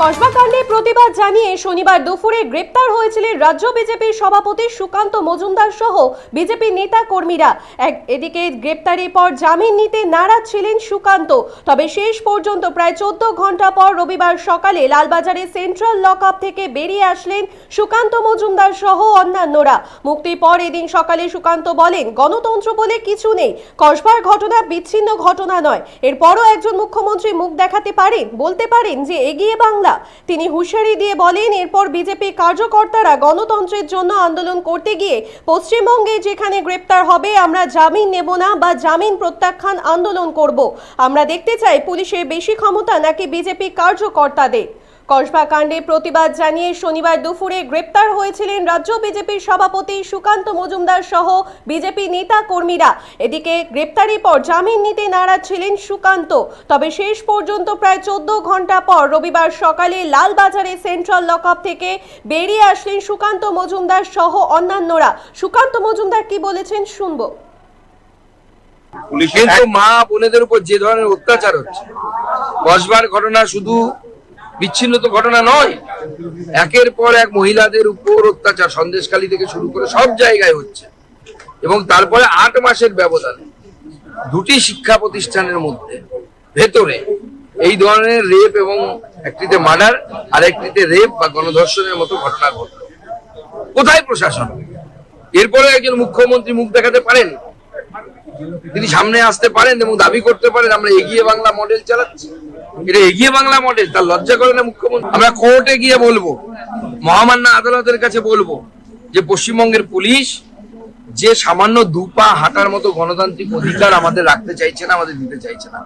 কসবাকাণ্ডে প্রতিবাদ জানিয়ে শনিবার দুপুরে গ্রেপ্তার হয়েছিলেন রাজ্য বিজেপির সভাপতি সুকান্ত মজুমদার সহ বিজেপি নেতা কর্মীরা। এদিকে গ্রেপ্তারের পর জামিন নিতে নারাজ ছিলেন সুকান্ত। তবে শেষ পর্যন্ত প্রায় চোদ্দ ঘণ্টা পর রবিবার সকালে লালবাজারের সেন্ট্রাল লকআপ থেকে বেরিয়ে আসলেন সুকান্ত মজুমদার সহ অন্যান্যরা। মুক্তির পর এদিন সকালে সুকান্ত বলেন, গণতন্ত্র বলে কিছু নেই। কসবার ঘটনা বিচ্ছিন্ন ঘটনা নয়। এরপরও একজন মুখ্যমন্ত্রী মুখ দেখাতে পারেন, বলতে পারেন যে এগিয়ে বাংলা তিনি হুঁশিয়ারি দিয়ে বলেন, এরপর বিজেপি কার্যকর্তারা গণতন্ত্রের জন্য আন্দোলন করতে গিয়ে পশ্চিমবঙ্গে যেখানে গ্রেপ্তার হবে, আমরা জামিন নেব না বা জামিন প্রত্যাখ্যান আন্দোলন করব। আমরা দেখতে চাই পুলিশের বেশি ক্ষমতা নাকি বিজেপি কার্যকর্তাদের। কসবা কাণ্ডে প্রতিবাদ জানিয়ে শনিবার দুপুরে গ্রেপ্তার হয়েছিলেন রাজ্য বিজেপির সভাপতি সুকান্ত মজুমদার সহ বিজেপি নেতা কর্মীরা। এদিকে গ্রেপ্তারের পর জামিন নিতে নারাজ ছিলেন সুকান্ত। তবে শেষ পর্যন্ত প্রায় চোদ্দ ঘণ্টা পর রবিবার সকালে লালবাজারে সেন্ট্রাল লকআপ থেকে বেরিয়ে আসলেন সুকান্ত মজুমদার সহ অন্যান্যরা। সুকান্ত মজুমদার কি বলেছেন শুনব। কিন্তু মা বোনেদের উপর যে ধরনের অত্যাচার হচ্ছে বসবার ঘটনা শুধু বিচ্ছিন্ন তো ঘটনা নয়। একের পর এক মহিলাদের উপর অত্যাচার, সন্দেশখালী থেকে শুরু করে সব জায়গায় হচ্ছে। এবং তারপরে আট মাসের ব্যবধানে দুটি শিক্ষা প্রতিষ্ঠানের মধ্যে, ভেতরে এই ধরনের রেপ এবং একটিতে মার্ডার, আর একটিতে রেপ বা গণধর্ষণের মতো ঘটনা ঘটল। কোথায় প্রশাসন? এরপরে একজন মুখ্যমন্ত্রী মুখ দেখাতে পারেন? তিনি সামনে আসতে পারেন এবং দাবি করতে পারেন, আমরা এগিয়ে বাংলা মডেল চালাচ্ছি। এটা এগিয়ে বাংলা মডেল, তার লজ্জা করে না মুখ্যমন্ত্রী? আমরা কোর্টে গিয়ে বলব, মহামান্য আদালতের কাছে বলব যে পশ্চিমবঙ্গের পুলিশ যে সামান্য দুপা হাঁটার মতো গণতান্ত্রিক অধিকার আমাদের রাখতে চাইছে না, আমাদের দিতে চাইছে না।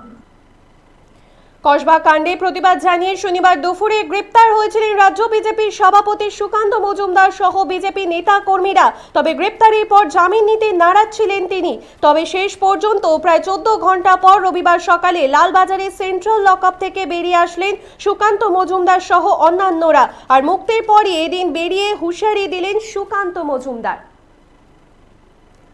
কসবা কাণ্ডে প্রতিবাদ জানিয়ে শনিবার দুপুরে গ্রেপ্তার হয়েছিলেন রাজ্য বিজেপির সভাপতি সুকান্ত মজুমদার সহ বিজেপি নেতা কর্মীরা তবে গ্রেপ্তারের পর জামিন নিতে নারাজ ছিলেন তিনি। তবে শেষ পর্যন্ত প্রায় চোদ্দ ঘণ্টা পর রবিবার সকালে লালবাজারের সেন্ট্রাল লকআপ থেকে বেরিয়ে আসলেন সুকান্ত মজুমদার সহ অন্যান্যরা। আর মুক্তির পরই এদিন বেরিয়ে হুঁশিয়ারি দিলেন সুকান্ত মজুমদার।